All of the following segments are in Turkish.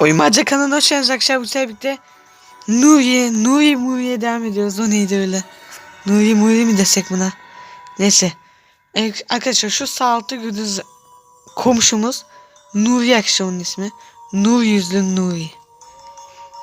Oymaca kanalına hoş geldiniz arkadaşlar bu sefer birlikte Nuri, Nuri Muri'ye devam ediyoruz. O neydi öyle? Nuri Muri mi desek buna? Neyse. Evet, arkadaşlar şu sağ altta gördüğünüz komşumuz Nuri arkadaşlar onun ismi. Nur yüzlü Nuri.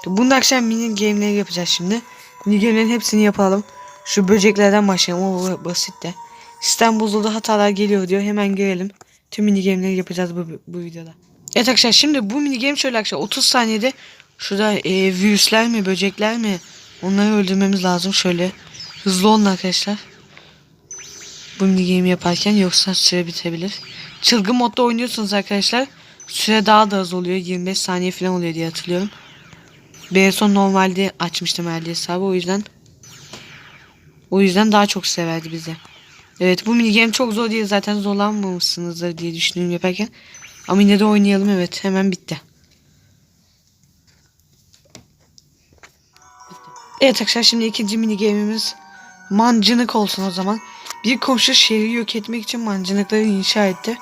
Bunda akşam mini game'leri yapacağız şimdi. Mini game'lerin hepsini yapalım. Şu böceklerden başlayalım. O basit de. Sistem bozuldu hatalar geliyor diyor. Hemen görelim. Tüm mini game'leri yapacağız bu, bu videoda. Evet arkadaşlar şimdi bu mini game şöyle arkadaşlar 30 saniyede şurada e, virüsler mi böcekler mi onları öldürmemiz lazım şöyle. Hızlı olun arkadaşlar. Bu mini game yaparken yoksa süre bitebilir. Çılgın modda oynuyorsunuz arkadaşlar. Süre daha da az oluyor. 25 saniye falan oluyor diye hatırlıyorum. Ben son normalde açmıştım herhalde hesabı o yüzden o yüzden daha çok severdi bize. Evet bu mini game çok zor değil zaten zorlanmamışsınızdır diye düşünüyorum yaparken. Ama yine de oynayalım evet hemen bitti. Evet arkadaşlar şimdi ikinci mini game'imiz mancınık olsun o zaman. Bir komşu şehri yok etmek için mancınıkları inşa etti.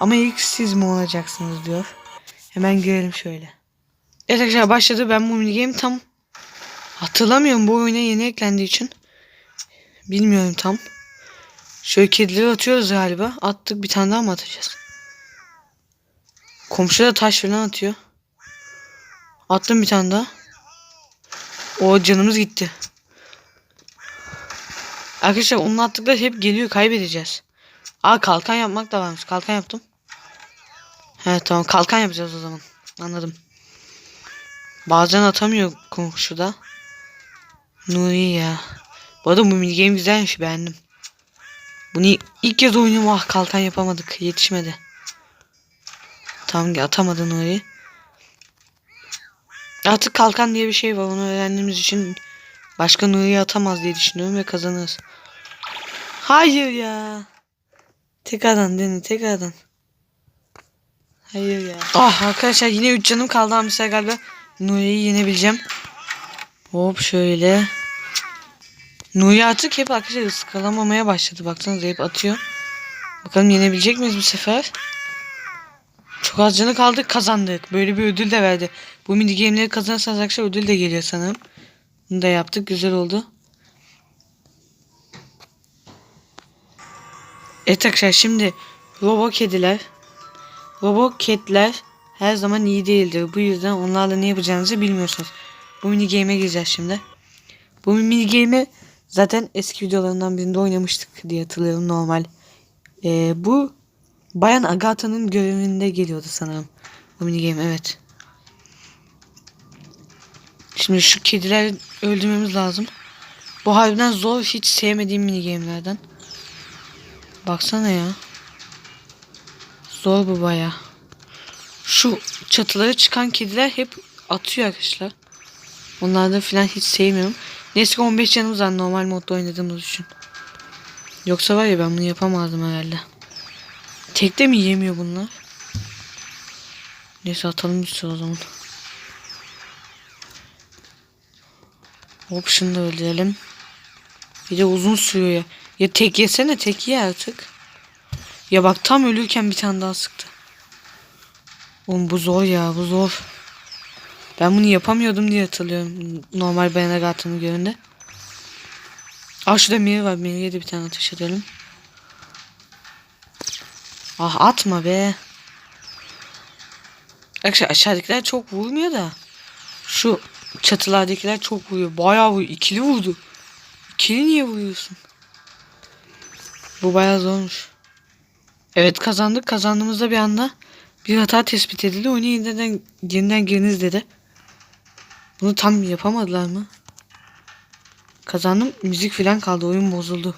Ama ilk siz mi olacaksınız diyor. Hemen görelim şöyle. Evet arkadaşlar başladı. Ben bu mini game tam hatırlamıyorum bu oyuna yeni eklendiği için. Bilmiyorum tam. Şöyle kedileri atıyoruz galiba. Attık bir tane daha mı atacağız? Komşu da taş falan atıyor. Attım bir tane daha. O canımız gitti. Arkadaşlar onun attıkları hep geliyor kaybedeceğiz. Aa kalkan yapmak da varmış. Kalkan yaptım. He tamam kalkan yapacağız o zaman. Anladım. Bazen atamıyor komşu da. Nuri ya. Bu arada bu mini game güzelmiş beğendim. Bunu ilk kez oynuyorum ah kalkan yapamadık yetişmedi. Tamam atamadın Nuri. Artık kalkan diye bir şey var onu öğrendiğimiz için başka Nuri'yi atamaz diye düşünüyorum ve kazanırız. Hayır ya. Tekrardan dene tekrardan. Hayır ya. Ah arkadaşlar yine 3 canım kaldı ama galiba Nuri'yi yenebileceğim. Hop şöyle. Nuri artık hep arkadaşlar ıskalamamaya başladı. Baksanıza hep atıyor. Bakalım yenebilecek miyiz bu sefer? Çok az canı kaldı kazandık. Böyle bir ödül de verdi. Bu mini game'leri kazanırsanız arkadaşlar ödül de geliyor sanırım. Bunu da yaptık. Güzel oldu. Evet arkadaşlar şimdi robo kediler robo ketler her zaman iyi değildir. Bu yüzden onlarla ne yapacağınızı bilmiyorsunuz. Bu mini game'e gireceğiz şimdi. Bu mini game'i zaten eski videolarından birinde oynamıştık diye hatırlıyorum normal. Ee, bu Bayan Agatha'nın görevinde geliyordu sanırım. Bu mini game evet. Şimdi şu kedileri öldürmemiz lazım. Bu harbiden zor hiç sevmediğim mini game'lerden. Baksana ya. Zor bu baya. Şu çatılara çıkan kediler hep atıyor arkadaşlar. Onlardan falan hiç sevmiyorum. Neyse ki 15 canımız var normal modda oynadığımız için. Yoksa var ya ben bunu yapamazdım herhalde. Tekte mi yemiyor bunlar? Neyse atalım bir o zaman. Hop şunu da öldürelim. Bir de uzun sürüyor ya. Ya tek yesene tek ye artık. Ya bak tam ölürken bir tane daha sıktı. Oğlum bu zor ya bu zor. Ben bunu yapamıyordum diye hatırlıyorum. Normal bayanak atımı göründe. Aa şurada Miri var. Miri'ye de bir tane ateş edelim. Ah atma be. Arkadaşlar aşağıdakiler çok vurmuyor da. Şu çatılardakiler çok vuruyor. Bayağı vuruyor. İkili vurdu. İkili niye vuruyorsun? Bu bayağı zormuş. Evet kazandık. Kazandığımızda bir anda bir hata tespit edildi. Oyunu yeniden, yeniden giriniz dedi. Bunu tam yapamadılar mı? Kazandım. Müzik falan kaldı. Oyun bozuldu.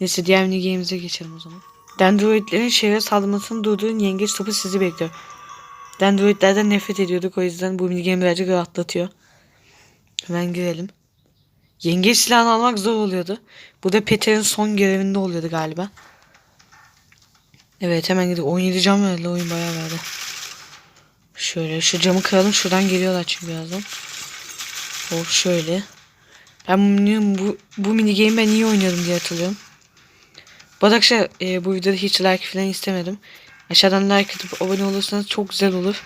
Neyse diğer mini game'imize geçelim o zaman. Dendroidlerin şehre saldırmasını durdurun yengeç topu sizi bekliyor. Dendroidlerden nefret ediyorduk o yüzden bu mini game birazcık rahatlatıyor. Hemen girelim. Yengeç silahını almak zor oluyordu. Bu da Peter'in son görevinde oluyordu galiba. Evet hemen gidelim. 17 cam verdi oyun bayağı verdi. Şöyle şu camı kıralım. Şuradan geliyorlar çünkü birazdan. Hop şöyle. Ben bu, bu, bu mini game ben iyi oynuyordum diye hatırlıyorum. Bu arada arkadaşlar e, bu videoda hiç like falan istemedim. Aşağıdan like atıp abone olursanız çok güzel olur.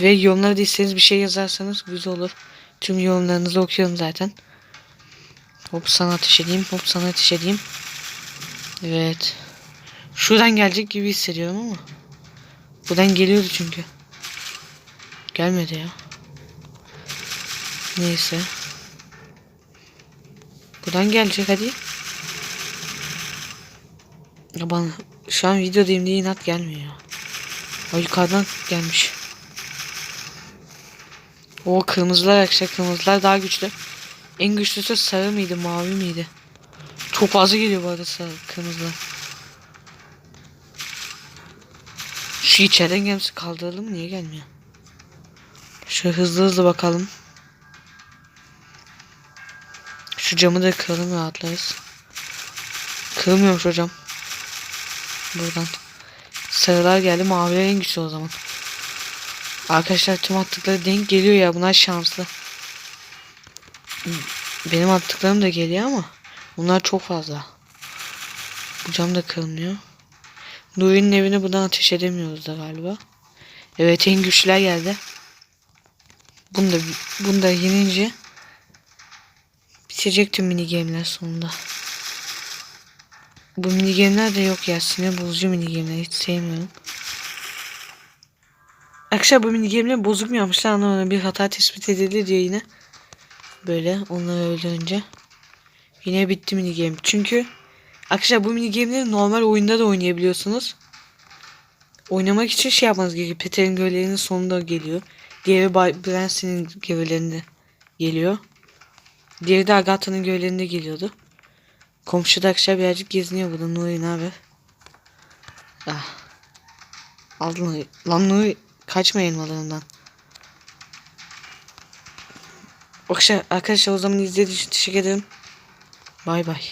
Ve yorumlara da istediğiniz bir şey yazarsanız güzel olur. Tüm yorumlarınızı okuyorum zaten. Hop sana ateş edeyim. Hop sana ateş edeyim. Evet. Şuradan gelecek gibi hissediyorum ama. Buradan geliyordu çünkü. Gelmedi ya. Neyse. Buradan gelecek hadi. Ya bana şu an videodayım diye inat gelmiyor. O yukarıdan gelmiş. O kırmızılar arkadaşlar kırmızılar daha güçlü. En güçlüsü sarı mıydı mavi miydi? Çok fazla geliyor bu arada sarı kırmızılar. Şu içeriden gelmesi kaldıralım mı? Niye gelmiyor? Şöyle hızlı hızlı bakalım. Şu camı da kıralım rahatlarız. Kırılmıyormuş hocam. Buradan. Sarılar geldi. Maviler en güçlü o zaman. Arkadaşlar tüm attıkları denk geliyor ya. Bunlar şanslı. Benim attıklarım da geliyor ama. Bunlar çok fazla. Bu cam da kırılmıyor. Nuri'nin evine buradan ateş edemiyoruz da galiba. Evet en güçlüler geldi. Bunu da, bunu da yenince bitecek tüm mini game'ler sonunda. Bu mini game'ler de yok ya. Sinir bozucu mini game'ler hiç sevmiyorum. Arkadaşlar bu mini game'ler bozuk mu yapmışlar anlamadım. Bir hata tespit edildi diyor yine. Böyle onları öldürünce. Yine bitti mini game. Çünkü arkadaşlar bu mini game'leri normal oyunda da oynayabiliyorsunuz. Oynamak için şey yapmanız gerekiyor. Peter'in görevlerinin sonunda geliyor. Diğeri Bay Branson'in görevlerinde geliyor. Diğeri de Agatha'nın görevlerinde geliyordu. Komşu da akşam birazcık geziniyor burada. Nuri ne haber? Ah. Aldın Lan Nuri kaçma elmalarından. Arkadaşlar, arkadaşlar o zaman izlediğiniz için teşekkür ederim. Bay bay.